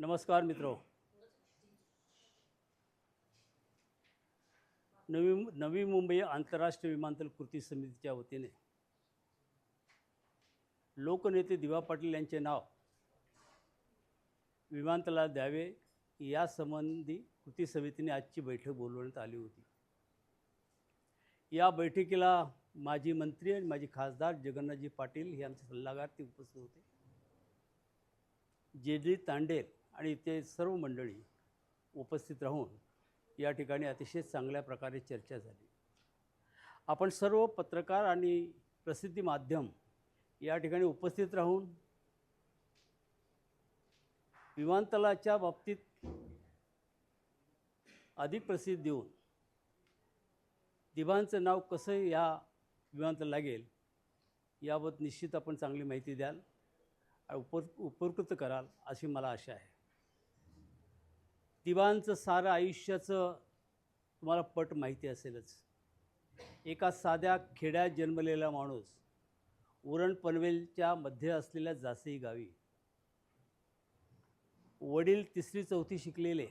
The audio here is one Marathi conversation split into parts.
नमस्कार मित्र. नवी नवी मुंबई आंतरराष्ट्रीय विमानतळ कृती समितीच्या वतीने लोकनेते दिवा पाटील यांचे नाव विमानतळाला द्यावे यासंबंधी कृती समितीने आजची बैठक बोलवण्यात आली होती. या बैठकीला माजी मंत्री आणि माजी खासदार जगन्नाथजी पाटील हे आमचे सल्लागार ते उपस्थित होते. जे डी तांडेल आणि ते सर्व मंडळी उपस्थित राहून या ठिकाणी अतिशय चांगल्या प्रकारे चर्चा झाली. आपण सर्व पत्रकार आणि प्रसिद्धी माध्यम या ठिकाणी उपस्थित राहून विमानतळाच्या बाबतीत अधिक प्रसिद्धी देऊन दिवांचं नाव कसं या विमानतळ लागेल याबाबत निश्चित आपण चांगली माहिती द्याल आणि उपर उपकृत कराल अशी मला आशा आहे. दिवांचं सारं आयुष्याचं तुम्हाला पट माहिती असेलच. एका साध्या खेड्यात जन्मलेला माणूस उरण पनवेलच्या मध्ये असलेल्या जासई गावी. वडील तिसरी चौथी शिकलेले.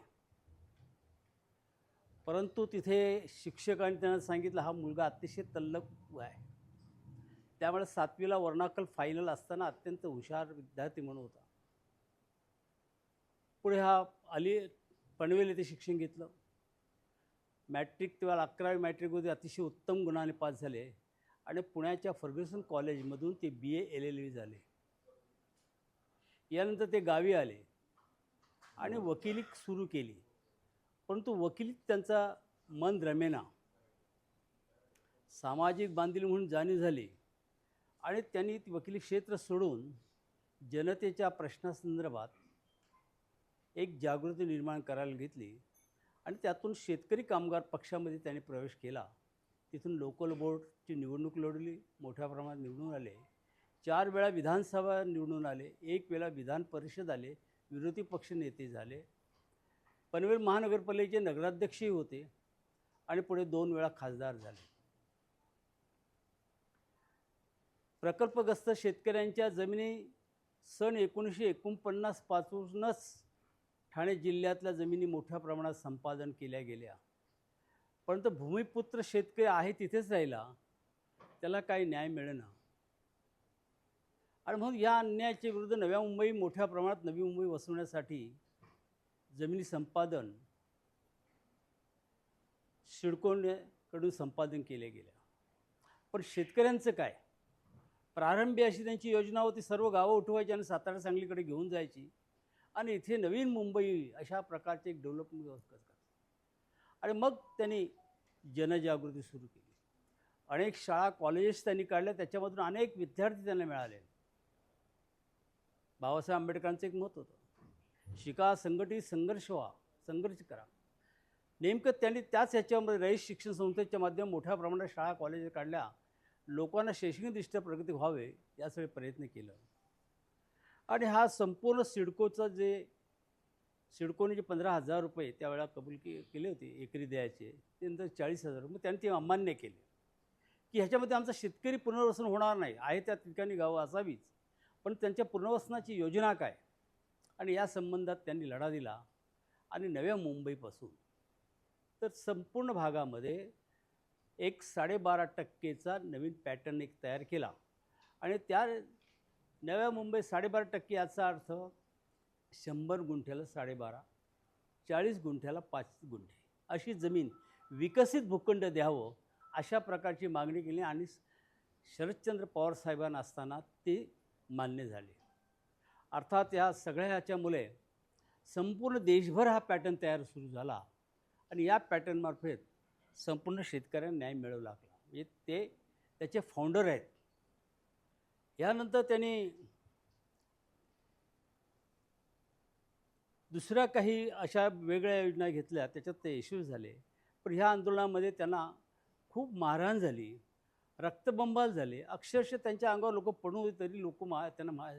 परंतु तिथे शिक्षकांनी त्यांना सांगितलं हा मुलगा अतिशय तल्लक आहे. त्यामुळे सातवीला वर्णाकल फायनल असताना अत्यंत हुशार विद्यार्थी म्हणून होता. पुढे हा अली पनवेल येथे शिक्षण घेतलं. मॅट्रिक तेव्हा अकरावी मॅट्रिकमध्ये अतिशय उत्तम गुणाने पास झाले. आणि पुण्याच्या फर्ग्युसन कॉलेजमधून ते बी ए एल एल बी झाले. यानंतर ते गावी आले. आणि वकिली सुरू केली. परंतु वकिलीत त्यांचा मन रमेना. सामाजिक बांधिल म्हणून जाणीव झाली. आणि त्यांनी ती वकिली क्षेत्र सोडून जनतेच्या प्रश्नासंदर्भात एक जागृती निर्माण करायला घेतली आणि त्यातून शेतकरी कामगार पक्षामध्ये त्यांनी प्रवेश केला. तिथून लोकल बोर्डची निवडणूक लढवली मोठ्या प्रमाणात निवडून आले. चार वेळा विधानसभा निवडून आले एक वेळा विधान परिषद आले विरोधी पक्ष नेते झाले. पनवेल महानगरपालिकेचे नगराध्यक्षही होते आणि पुढे दोन वेळा खासदार झाले. प्रकल्पग्रस्त शेतकऱ्यांच्या जमिनी सन एकोणीसशे एकोणपन्नासपासूनच ठाणे जिल्ह्यातल्या जमिनी मोठ्या प्रमाणात संपादन केल्या गेल्या. परंतु भूमिपुत्र शेतकरी आहे तिथेच राहिला. त्याला काही न्याय मिळेना. आणि म्हणून या अन्यायाच्या विरुद्ध नव्या मुंबई मोठ्या प्रमाणात नवी मुंबई वसवण्यासाठी जमिनी संपादन शिडकोंकडून संपादन केल्या गेल्या. पण शेतकऱ्यांचं काय? प्रारंभी अशी त्यांची योजना होती सर्व गावं उठवायची आणि सातारा सांगलीकडे घेऊन जायची. आणि इथे नवीन मुंबई अशा प्रकारचे एक डेव्हलपमेंट करतात. आणि मग त्यांनी जनजागृती सुरू केली. अनेक शाळा कॉलेजेस त्यांनी काढल्या त्याच्यामधून अनेक विद्यार्थी त्यांना मिळाले. बाबासाहेब आंबेडकरांचं एक मत होतं. शिका संघटित संघर्ष व्हा संघर्ष करा. नेमकं त्यांनी त्याच ह्याच्यामध्ये रईस शिक्षण संस्थेच्या माध्यम मोठ्या प्रमाणात शाळा कॉलेज काढल्या. लोकांना शैक्षणिकदृष्ट्या प्रगती व्हावे यासाठी प्रयत्न केलं. आणि हा संपूर्ण सिडकोचं जे सिडकोने जे पंधरा हजार रुपये त्यावेळेला कबूल के केले होते एकरी द्यायचे ते नंतर चाळीस हजार रुपये त्यांनी ते अमान्य केले. की ह्याच्यामध्ये आमचं शेतकरी पुनर्वसन होणार नाही आहे त्या ठिकाणी गावं असावीच पण त्यांच्या पुनर्वसनाची योजना काय? आणि या संबंधात त्यांनी लढा दिला आणि नव्या मुंबईपासून. तर संपूर्ण भागामध्ये एक साडेबारा टक्केचा नवीन पॅटर्न एक तयार केला. आणि त्या नव्या मुंबईत साडेबारा टक्के याचा अर्थ शंभर गुंठ्याला साडेबारा चाळीस गुंठ्याला पाच गुंठे. अशी जमीन विकसित भूखंड द्यावं अशा प्रकारची मागणी केली आणि शरदचंद्र पवार साहेबांना असताना ते मान्य झाले. अर्थात या सगळ्या ह्याच्यामुळे संपूर्ण देशभर हा पॅटर्न तयार सुरू झाला आणि या पॅटर्नमार्फत संपूर्ण शेतकऱ्यांना न्याय मिळवू लागला. म्हणजे ते त्याचे फाउंडर आहेत. यानंतर त्यांनी दुसऱ्या काही अशा वेगळ्या योजना घेतल्या त्याच्यात ते यशस्वी झाले. पण ह्या आंदोलनामध्ये त्यांना खूप मारहाण झाली रक्तबंबाल झाले. अक्षरशः त्यांच्या अंगावर लोक पडून होते तरी लोक मा त्यांना मा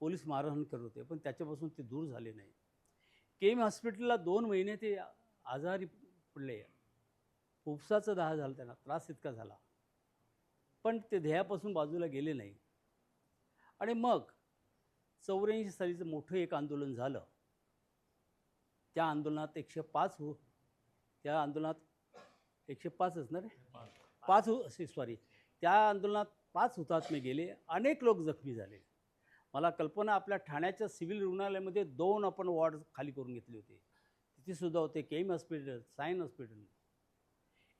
पोलीस मारहाण करत होते पण त्याच्यापासून ते दूर झाले नाही. के एम हॉस्पिटलला दोन महिने ते आजारी पडले. उपसाचा दहा झाला त्यांना त्रास इतका झाला. पण ते ध्येयापासून बाजूला गेले नाही. आणि मग चौऱ्याऐंशी सालीचं मोठं एक आंदोलन झालं. त्या आंदोलनात एकशे पाच हो त्या आंदोलनात एकशे पाचच ना रे पाच हो सॉरी त्या आंदोलनात पाच हुतात्मे गेले अनेक लोक जखमी झाले. मला कल्पना आपल्या ठाण्याच्या सिव्हिल रुग्णालयामध्ये दोन आपण वॉर्ड खाली करून घेतले होते. तिथेसुद्धा होते होते केम हॉस्पिटल सायन हॉस्पिटल.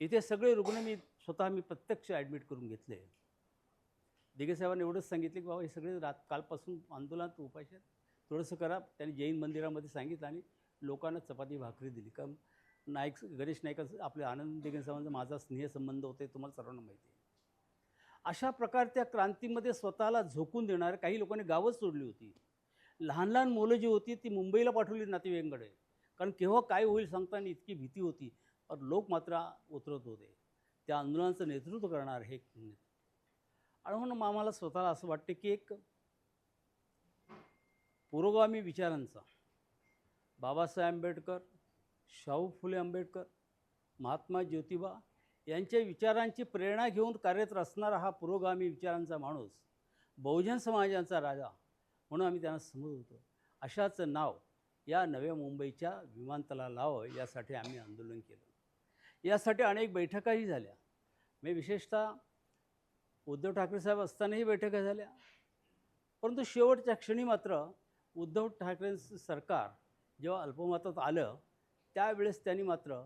इथे सगळे रुग्ण मी स्वतः मी प्रत्यक्ष ॲडमिट करून घेतले. दिगे साहेबांनी एवढंच सांगितलं की बाबा हे सगळे रात कालपासून आंदोलनात उपाशी थोडंसं करा. त्यांनी जैन मंदिरामध्ये सांगितलं आणि लोकांना चपाती भाकरी दिली. कारण नाईक गणेश नायकाचं आपले आनंद दिगे साहेबांचा माझा स्नेहसंबंध होते तुम्हाला सर्वांना माहिती आहे. अशा प्रकार त्या क्रांतीमध्ये स्वतःला झोकून देणारे काही लोकांनी गावच सोडली होती. लहान लहान मुलं जी होती ती मुंबईला पाठवली नातेवाईकांकडे. कारण केव्हा काय होईल सांगताना इतकी भीती होती पण लोक मात्र उतरत होते. त्या आंदोलनाचं नेतृत्व करणार हे आणि म्हणून आम्हाला स्वतःला असं वाटतं की एक पुरोगामी विचारांचा. बाबासाहेब आंबेडकर शाहू फुले आंबेडकर महात्मा ज्योतिबा यांच्या विचारांची प्रेरणा घेऊन कार्यरत असणारा हा पुरोगामी विचारांचा माणूस बहुजन समाजाचा राजा म्हणून आम्ही त्यांना समजत होतो अशाच नाव या नव्या मुंबईच्या विमानतळाला लावं यासाठी आम्ही आंदोलन केलं. यासाठी अनेक बैठकाही झाल्या. मी विशेषतः उद्धव ठाकरे साहेब असतानाही बैठका झाल्या. परंतु शेवटच्या क्षणी मात्र उद्धव ठाकरेंचं सरकार जेव्हा अल्पमतात आलं त्यावेळेस त्यांनी मात्र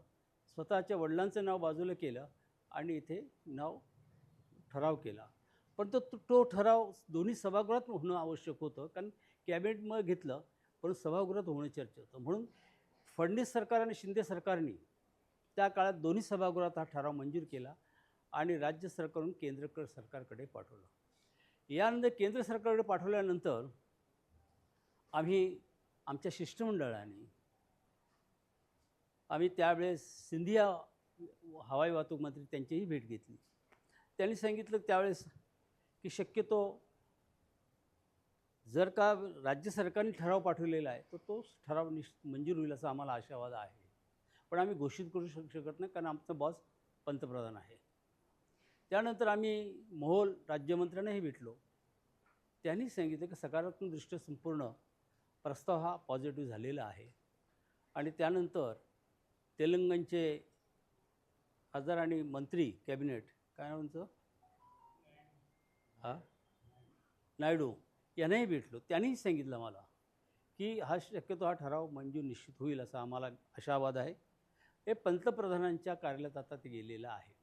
स्वतःच्या वडिलांचं नाव बाजूला केलं आणि इथे नाव ठराव केला. परंतु तो तो ठराव दोन्ही सभागृहात होणं आवश्यक होतं कारण कॅबिनेटमध्ये घेतलं पण सभागृहात होणं चर्चा होतं. म्हणून फडणवीस सरकार आणि शिंदे सरकारने त्या काळात दोन्ही सभागृहात हा ठराव मंजूर केला. आणि राज्य सरकारहून केंद्र सरकारकडे पाठवलं. यानंतर केंद्र सरकारकडे पाठवल्यानंतर आम्ही आमच्या शिष्टमंडळाने आम्ही त्यावेळेस सिंधिया हवाई वाहतूक मंत्री त्यांचीही भेट घेतली. त्यांनी सांगितलं त्यावेळेस की शक्यतो जर का राज्य सरकारने ठराव पाठवलेला आहे तर तो ठराव निश मंजूर होईल असा आम्हाला आशावाद आहे. पण आम्ही घोषित करू शक शकत नाही कारण आमचा बॉस पंतप्रधान आहे. त्यानंतर आम्ही मोहोल राज्यमंत्र्यांनाही भेटलो. त्यांनी सांगितलं की सकारात्मकदृष्ट्या संपूर्ण प्रस्ताव हा पॉझिटिव्ह झालेला आहे. आणि त्यानंतर तेलंगणचे खासदार आणि मंत्री कॅबिनेट काय म्हणतो हां? नायडू यांनाही भेटलो. त्यांनीही सांगितलं मला की हा शक्यतो हा ठराव मंजूर निश्चित होईल असा आम्हाला आशावाद आहे. हे पंतप्रधानांच्या कार्यालयात आता ते गेलेलं आहे.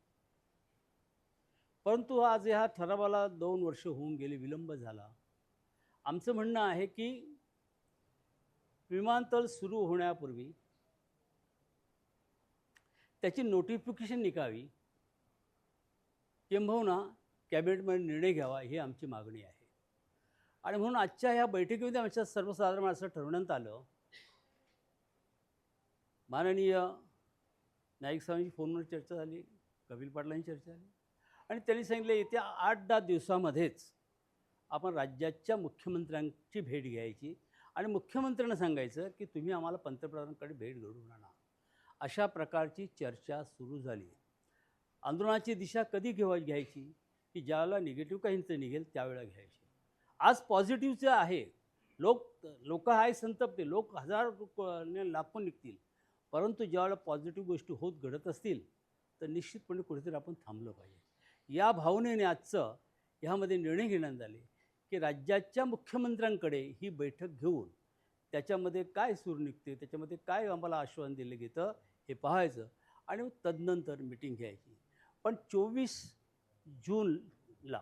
परंतु आज ह्या ठरावाला दोन वर्ष होऊन गेले विलंब झाला. आमचं म्हणणं आहे की विमानतळ सुरू होण्यापूर्वी त्याची नोटिफिकेशन निघावी किंबहुना कॅबिनेटमध्ये निर्णय घ्यावा ही आमची मागणी आहे. आणि म्हणून आजच्या ह्या बैठकीमध्ये आमच्या सर्वसाधारण असं ठरवण्यात आलं. माननीय नाईक साहेबांची फोनवर चर्चा झाली कपिल पाटलांची चर्चा झाली. आणि त्यांनी सांगितलं येत्या आठ दहा दिवसामध्येच आपण राज्याच्या मुख्यमंत्र्यांची भेट घ्यायची आणि मुख्यमंत्र्यांना सांगायचं की तुम्ही आम्हाला पंतप्रधानांकडे भेट घडवून आणा अशा प्रकारची चर्चा सुरू झाली. आंदोलनाची दिशा कधी घेवा घ्यायची? की ज्यावेळेला निगेटिव्ह काहींचं निघेल त्यावेळेला घ्यायची? आज पॉझिटिव्हचं आहे लोक लोक आहे संतप्ते लोक हजार लाखो निघतील. परंतु ज्यावेळेला पॉझिटिव्ह गोष्टी होत घडत असतील तर निश्चितपणे कुठेतरी आपण थांबलं पाहिजे. या भावनेने आजचं ह्यामध्ये निर्णय घेण्यात आले की राज्याच्या मुख्यमंत्र्यांकडे ही बैठक घेऊन त्याच्यामध्ये काय सूर निघते त्याच्यामध्ये काय आम्हाला आश्वासन दिलं गेलं हे पाहायचं आणि तदनंतर मिटिंग घ्यायची. पण चोवीस जूनला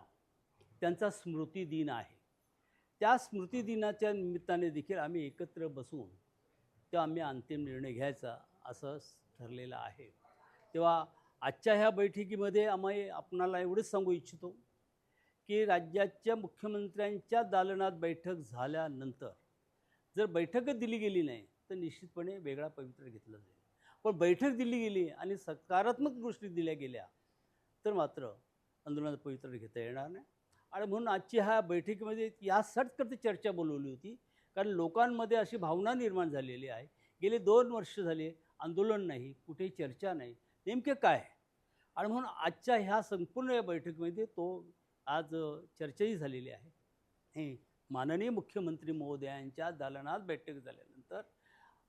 त्यांचा स्मृती दिन आहे. त्या स्मृती दिनाच्या निमित्ताने देखील आम्ही एकत्र बसून तेव्हा आम्ही अंतिम निर्णय घ्यायचा असं ठरलेलं आहे. तेव्हा आजच्या ह्या बैठकीमध्ये आम्ही आपणाला एवढंच सांगू इच्छितो की राज्याच्या मुख्यमंत्र्यांच्या दालनात बैठक झाल्यानंतर जर बैठकच दिली गेली नाही तर निश्चितपणे वेगळा पवित्र घेतला जाईल. पण बैठक दिली गेली आणि सकारात्मक गोष्टी दिल्या गेल्या तर मात्र आंदोलनात पवित्र घेता येणार नाही. आणि म्हणून आजची ह्या बैठकीमध्ये यासाठीकरता चर्चा बोलवली होती कारण लोकांमध्ये अशी भावना निर्माण झालेली आहे. गेले दोन वर्ष झाले आंदोलन नाही कुठेही चर्चा नाही. नेमके काय? आणि म्हणून आजच्या ह्या संपूर्ण या बैठकीमध्ये तो आज चर्चाही झालेली आहे. हे माननीय मुख्यमंत्री महोदयांच्या दालनात बैठक झाल्यानंतर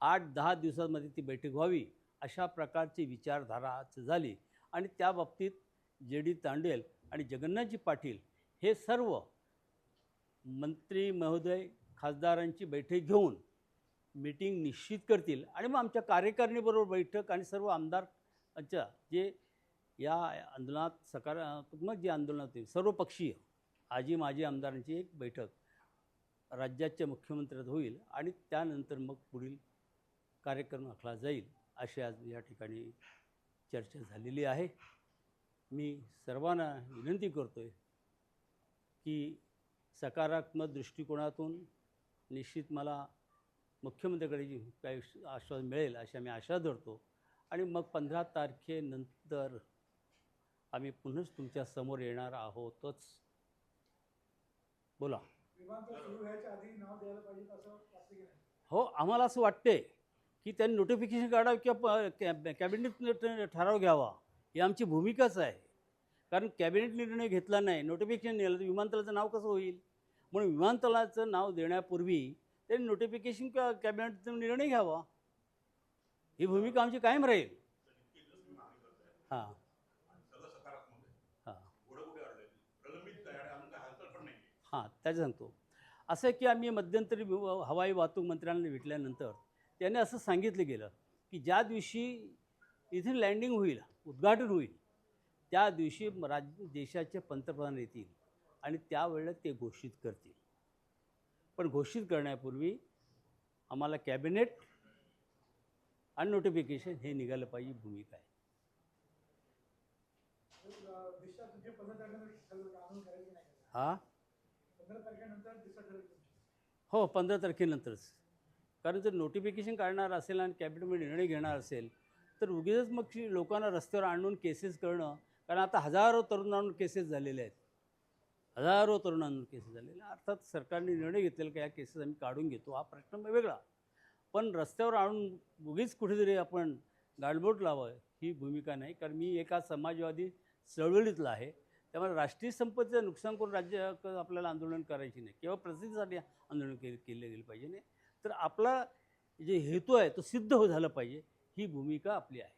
आठ दहा दिवसांमध्ये ती बैठक व्हावी अशा प्रकारची विचारधारा आज झाली. आणि त्या बाबतीत जे डी तांडेल आणि जगन्नाथजी पाटील हे सर्व मंत्री महोदय खासदारांची बैठक घेऊन मीटिंग निश्चित करतील. आणि मग आमच्या कार्यकारिणीबरोबर बैठक आणि सर्व आमदार अच्छा जे या आंदोलनात सकारात्मक जे आंदोलन होते सर्वपक्षीय आजी माजी आमदारांची एक बैठक राज्याच्या मुख्यमंत्र्यात होईल आणि त्यानंतर मग पुढील कार्यक्रम आखला जाईल अशी आज या ठिकाणी चर्चा झालेली आहे. मी सर्वांना विनंती करतो आहे की सकारात्मक दृष्टिकोनातून निश्चित मला मुख्यमंत्र्याकडे जी काही आश्वासन मिळेल अशी आम्ही आशा धरतो. आणि मग पंधरा तारखेनंतर आम्ही पुन्हाच तुमच्यासमोर येणार आहोतच. बोला. हो आम्हाला असं वाटते की त्यांनी नोटिफिकेशन काढावं किंवा कॅबिनेट ठराव घ्यावा. ही आमची भूमिकाच आहे. कारण कॅबिनेट निर्णय घेतला नाही नोटिफिकेशन नेलं तर विमानतळाचं नाव कसं होईल? म्हणून विमानतळाचं नाव देण्यापूर्वी त्यांनी नोटिफिकेशन किंवा कॅबिनेटचा निर्णय घ्यावा. ही भूमिका आमची कायम राहील. हां. हां. हां त्याचं सांगतो. असं आहे की आम्ही मध्यंतरी हवाई वाहतूक मंत्र्यांना भेटल्यानंतर त्याने असं सांगितलं गेलं की ज्या दिवशी इथे लँडिंग होईल उद्घाटन होईल त्या दिवशी राज देशाचे पंतप्रधान येतील आणि त्यावेळेला ते घोषित करतील. पण घोषित करण्यापूर्वी आम्हाला कॅबिनेट आणि नोटिफिकेशन हे निघालं पाहिजे भूमिका आहे हां? हा हो पंधरा तारखेनंतरच. कारण जर नोटिफिकेशन काढणार असेल आणि कॅबिनेटमध्ये निर्णय घेणार असेल तर उगीच मग लोकांना रस्त्यावर आणून केसेस करणं कारण आता हजारो तरुणांवर केसेस झालेले आहेत. हजारो तरुणांवर केसेस झालेल्या अर्थात सरकारने निर्णय घेतलेला का या केसेस आम्ही काढून घेतो. हा प्रश्न वेगळा. पण रस्त्यावर आणून उगीच कुठेतरी आपण गाडबोट लावावं ही भूमिका नाही. कारण मी एका समाजवादी चळवळीतला आहे. त्यामुळे राष्ट्रीय संपत्तीचं नुकसान करून राज्य आपल्याला आंदोलन करायची नाही. किंवा प्रसिद्धीसाठी आंदोलन के केले गेले पाहिजे नाही. तर आपला जे हेतू आहे तो सिद्ध हो झाला पाहिजे. ही भूमिका आपली आहे.